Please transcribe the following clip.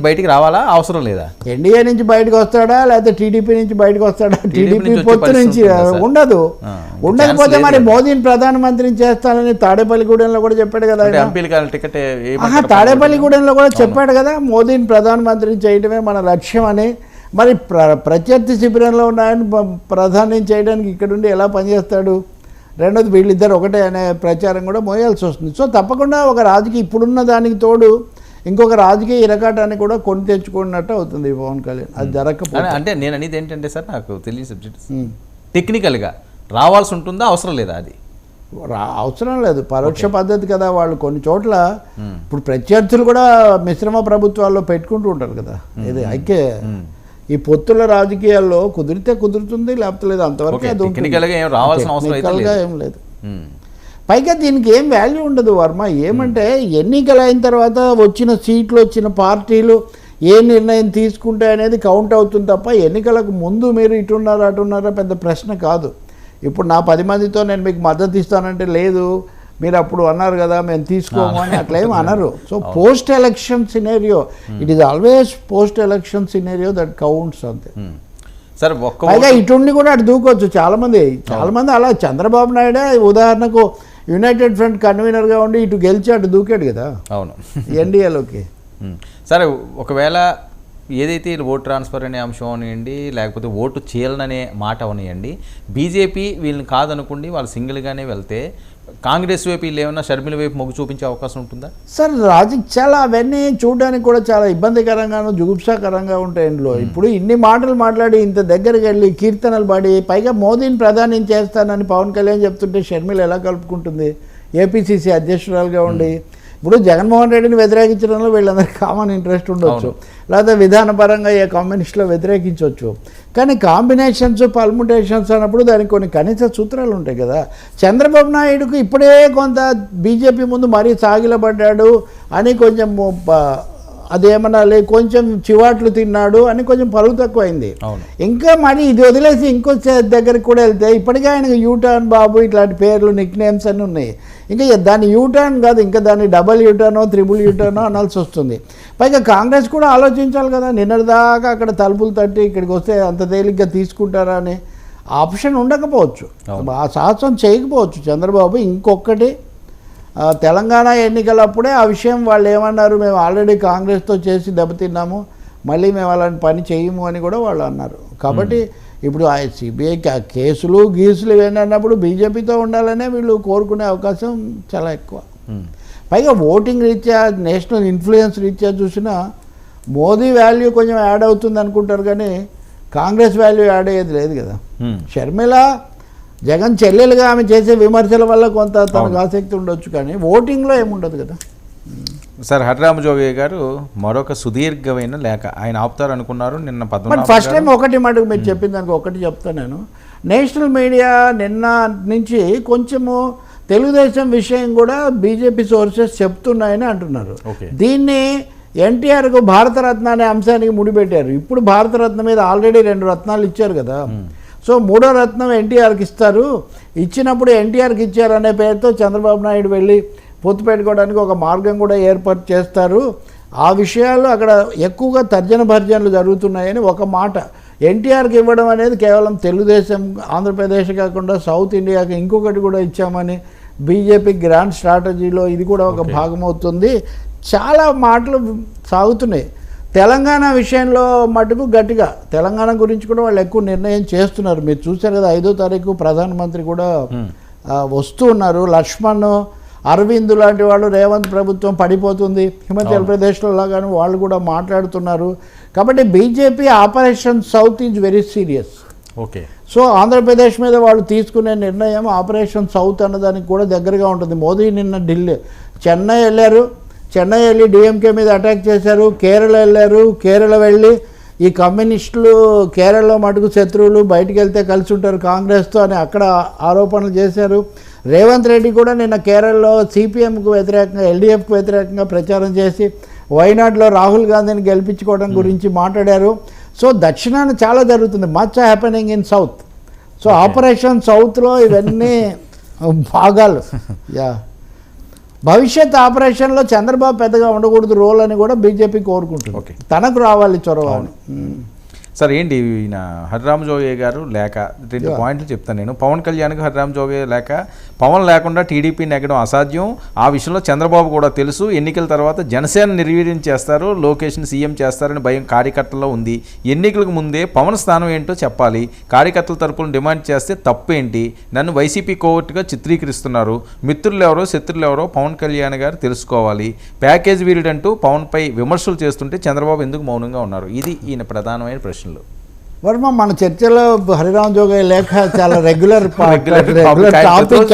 బయటికి రావాలా? అవసరం లేదా? ఎన్డీఏ నుంచి బయటకు వస్తాడా? లేకపోతే టీడీపీ నుంచి బయటకు వస్తాడా? టీడీపీ పొత్తు నుంచి? ఉండదు. ఉండకపోతే మరి. మోదీని ప్రధానమంత్రిని చేస్తానని తాడేపల్లిగూడెంలో కూడా చెప్పాడు కదా తాడేపల్లిగూడెంలో కూడా చెప్పాడు కదా మోదీని ప్రధానమంత్రిని చేయడమే మన లక్ష్యం అని. మరి ప్ర ప్రత్యర్థి శిబిరంలో ఉన్న ఆయన ప్రధాని చేయడానికి ఇక్కడుండి ఎలా పనిచేస్తాడు? రెండోది వీళ్ళిద్దరు ఒకటే అనే ప్రచారం కూడా మోయాల్సి వస్తుంది. సో తప్పకుండా ఒక రాజకీయ ఇప్పుడున్న దానికి తోడు ఇంకొక రాజకీయ ఇరకాటాన్ని కూడా కొని తెచ్చుకున్నట్టు అవుతుంది ఈ పవన్ కళ్యాణ్. అది జరగకపోతే. అని- అంటే నేను అనేది ఏంటంటే సార్ నాకు తెలియని సబ్జెక్ట్ టెక్నికల్గా రావాల్సి ఉంటుందా? అవసరం లేదా అది? రా- అవసరం లేదు. పరోక్ష పద్ధతి కదా వాళ్ళు కొన్ని చోట్ల. ఇప్పుడు ప్రత్యర్థులు కూడా మిశ్రమ ప్రభుత్వాల్లో పెట్టుకుంటూ ఉంటారు కదా. ఇది ఐక్య. ఈ పొత్తుల రాజకీయాల్లో కుదిరితే కుదురుతుంది లేకపోతే లేదు అంతవరకు ఏం రావాల్సిన అవసరం అయితే టెక్నికల్గా లేదు. పైగా దీనికి ఏం వాల్యూ ఉండదు వర్మ. ఏమంటే ఎన్నికలు అయిన తర్వాత వచ్చిన సీట్లు వచ్చిన పార్టీలు ఏ నిర్ణయం తీసుకుంటాయి అనేది కౌంట్ అవుతుంది తప్ప ఎన్నికలకు ముందు మీరు ఇటున్నారా అటున్నారా పెద్ద ప్రశ్న కాదు. ఇప్పుడు నా పది మందితో నేను మీకు మద్దతు ఇస్తానంటే లేదు. మీరు అప్పుడు అన్నారు కదా మేము తీసుకోము అని అట్లా ఏం అనరు so post election scenario it is always post election scenario that counts అంతే. సార్ ఒక్క పైగా ఇటుండి కూడా అటు దూకొచ్చు. చాలా మంది చాలా మంది అలా చంద్రబాబు నాయుడే ఉదాహరణకు యునైటెడ్ ఫ్రంట్ కన్వీనర్గా ఉండి ఇటు గెలిచి అటు దూకాడు కదా. అవును. ఎన్డీఏలోకి. సరే ఒకవేళ ఏదైతే ఓట్ ట్రాన్స్ఫర్ అనే అంశం అవనివ్వండి లేకపోతే ఓటు చీలననే మాట అవనివ్వండి బీజేపీ వీళ్ళని కాదనుకోండి వాళ్ళు సింగిల్గానే వెళ్తే కాంగ్రెస్ వైపు వీళ్ళు ఏమన్నా షర్మిల వైపు మొగ్గు చూపించే అవకాశం ఉంటుందా? సార్ రాజు చాలా అవన్నీ చూడడానికి కూడా చాలా ఇబ్బందికరంగాను జుగుప్సాకరంగా ఉంటాయి ఇందులో. ఇప్పుడు ఇన్ని మాటలు మాట్లాడి ఇంత దగ్గరికి వెళ్ళి కీర్తనలు పాడి పైగా మోదీని ప్రధాని చేస్తానని పవన్ కళ్యాణ్ చెప్తుంటే షర్మిల ఎలా కలుపుకుంటుంది? ఏపీసీసీ అధ్యక్షురాలుగా ఉండి ఇప్పుడు జగన్మోహన్ రెడ్డిని వ్యతిరేకించడంలో వీళ్ళందరికీ కామన్ ఇంట్రెస్ట్ ఉండొచ్చు. లేకపోతే విధానపరంగా ఏ కమ్యూనిస్టులో వ్యతిరేకించవచ్చు కానీ కాంబినేషన్స్ పల్ముటేషన్స్ అన్నప్పుడు దానికి కొన్ని కనీస సూత్రాలు ఉంటాయి కదా. చంద్రబాబు నాయుడుకు ఇప్పుడే కొంత బీజేపీ ముందు మరీ సాగిలబడ్డాడు అని కొంచెం ప- అదేమనాలి కొంచెం చివాట్లు తిన్నాడు అని కొంచెం పరుగు తక్కువైంది. ఇంకా మరి ఇది వదిలేసి ఇంకో దగ్గరికి కూడా వెళ్తే ఇప్పటికే ఆయనకు యూటర్న్ బాబు ఇట్లాంటి పేర్లు నిక్ నేమ్స్ అన్నీ ఉన్నాయి. ఇంకా దాన్ని యూటర్న్ కాదు ఇంకా దాన్ని డబల్ యూటర్నో త్రిబుల్ యూటర్నో అనాల్సి వస్తుంది. పైగా కాంగ్రెస్ కూడా ఆలోచించాలి కదా నిన్నటిదాకా అక్కడ తలుపులు తట్టి ఇక్కడికి వస్తే అంత తేలిగ్గా తీసుకుంటారా అని ఆప్షన్ ఉండకపోవచ్చు. ఆ సాహసం చేయకపోవచ్చు. చంద్రబాబు ఇంకొకటి తెలంగాణ ఎన్నికలప్పుడే ఆ విషయం వాళ్ళు ఏమన్నారు మేము ఆల్రెడీ కాంగ్రెస్తో చేసి దెబ్బతిన్నాము మళ్ళీ మేము అలాంటి పని చేయము అని కూడా వాళ్ళు అన్నారు కాబట్టి ఇప్పుడు ఆ సిబిఐ కేసులు గీసులు ఇవన్నీ అన్నప్పుడు బీజేపీతో ఉండాలనే వీళ్ళు కోరుకునే అవకాశం చాలా ఎక్కువ. పైగా ఓటింగ్ రీత్యా నేషనల్ ఇన్ఫ్లుయెన్స్ రీత్యా చూసినా మోదీ వాల్యూ కొంచెం యాడ్ అవుతుంది అనుకుంటారు కానీ కాంగ్రెస్ వాల్యూ యాడ్ అయ్యేది లేదు కదా. షర్మిల జగన్ చెల్లెలుగా ఆమె చేసే విమర్శల వల్ల కొంత తనకు ఆసక్తి ఉండొచ్చు కానీ ఓటింగ్లో ఏముండదు కదా. సార్ హరిరామజోగి గారు మరొక సుదీర్ఘమైన లేఖ. ఆయన ఆపుతారు అనుకున్నారు నిన్న పద్మనాభ ఫస్ట్ టైం ఒకటి మటుకు మీరు చెప్పిన దానికి ఒకటి చెప్తాను నేను. నేషనల్ మీడియా నిన్న నుంచి కొంచెము తెలుగుదేశం విషయం కూడా బీజేపీ సోర్సెస్ చెప్తున్నాయని అంటున్నారు. దీన్ని ఎన్టీఆర్కు భారతరత్న అనే అంశానికి ముడిపెట్టారు. ఇప్పుడు భారతరత్న మీద ఆల్రెడీ రెండు రత్నాలు ఇచ్చారు కదా. సో మూడో రత్నం ఎన్టీఆర్కి ఇస్తారు. ఇచ్చినప్పుడు ఎన్టీఆర్కి ఇచ్చారు అనే పేరుతో చంద్రబాబు నాయుడు వెళ్ళి పొత్తు పెట్టుకోవడానికి ఒక మార్గం కూడా ఏర్పాటు చేస్తారు. ఆ విషయాలు అక్కడ ఎక్కువగా తర్జన భర్జనలు జరుగుతున్నాయని ఒక మాట. ఎన్టీఆర్కి ఇవ్వడం అనేది కేవలం తెలుగుదేశం ఆంధ్రప్రదేశ్ కాకుండా సౌత్ ఇండియాకి ఇంకొకటి కూడా ఇచ్చామని బీజేపీ గ్రాండ్ స్ట్రాటజీలో ఇది కూడా ఒక భాగం అవుతుంది చాలా మాటలు సాగుతున్నాయి. తెలంగాణ విషయంలో మటుకు గట్టిగా తెలంగాణ గురించి కూడా వాళ్ళు ఎక్కువ నిర్ణయం చేస్తున్నారు. మీరు చూశారు కదా ఐదో తారీఖు ప్రధానమంత్రి కూడా వస్తూ ఉన్నారు. లక్ష్మణ్ అరవింద్ లాంటి వాళ్ళు రేవంత్ ప్రభుత్వం పడిపోతుంది. హిమాచల్ ప్రదేశ్లో లాగాను వాళ్ళు కూడా మాట్లాడుతున్నారు. కాబట్టి BJP Operation South is very serious. Okay. So Andhra Pradesh మీద వాళ్ళు తీసుకునే నిర్ణయం ఆపరేషన్ సౌత్ అన్నదానికి కూడా దగ్గరగా ఉంటుంది. మోదీ నిన్న ఢిల్లీ చెన్నై వెళ్ళారు. చెన్నై వెళ్ళి డిఎంకే మీద అటాక్ చేశారు కేరళ వెళ్ళారు కేరళ వెళ్ళి ఈ కమ్యూనిస్టులు కేరళలో మటుకు శత్రువులు బయటికి వెళ్తే కలిసి ఉంటారు కాంగ్రెస్తో అని అక్కడ ఆరోపణలు చేశారు. రేవంత్ రెడ్డి కూడా నిన్న కేరళలో సిపిఎంకు వ్యతిరేకంగా ఎల్డీఎఫ్కు వ్యతిరేకంగా ప్రచారం చేసి వైనాడులో రాహుల్ గాంధీని గెలిపించుకోవడం గురించి మాట్లాడారు. సో దక్షిణాన చాలా జరుగుతుంది. Much happening in south so operation సౌత్లో ఇవన్నీ భాగాలు. యా భవిష్యత్ ఆపరేషన్లో చంద్రబాబు పెద్దగా ఉండకూడదు రోల్ అని కూడా బీజేపీ కోరుకుంటుంది. తనకు రావాలి చొరవ అని. సార్ ఏంటి ఈయన హరిరామ్ జోగే గారు లేక? రెండు పాయింట్లు చెప్తాను నేను. పవన్ కళ్యాణ్కి హరిరామ్ జోగే లేక పవన్ లేకుండా టీడీపీ నెగ్గడం అసాధ్యం. ఆ విషయంలో చంద్రబాబు కూడా తెలుసు. ఎన్నికల తర్వాత జనసేన నిర్వీర్యం చేస్తారు. లోకేష్ని సీఎం చేస్తారని భయం కార్యకర్తల్లో ఉంది. ఎన్నికలకు ముందే పవన్ స్థానం ఏంటో చెప్పాలి. కార్యకర్తల తరపున డిమాండ్ చేస్తే తప్పేంటి? నన్ను వైసీపీ కోవర్ట్గా చిత్రీకరిస్తున్నారు. మిత్రులు ఎవరో శత్రులు ఎవరో పవన్ కళ్యాణ్ గారు తెలుసుకోవాలి. ప్యాకేజ్ వీరుడంటూ పవన్పై విమర్శలు చేస్తుంటే చంద్రబాబు ఎందుకు మౌనంగా ఉన్నారు? ఇది ఈయన ప్రధానమైన ప్రశ్నలు వర్మ మన చర్చలో హరిరామ్ జోగయ్య లేఖ చాలా రెగ్యులర్ రెగ్యులర్ టాపిక్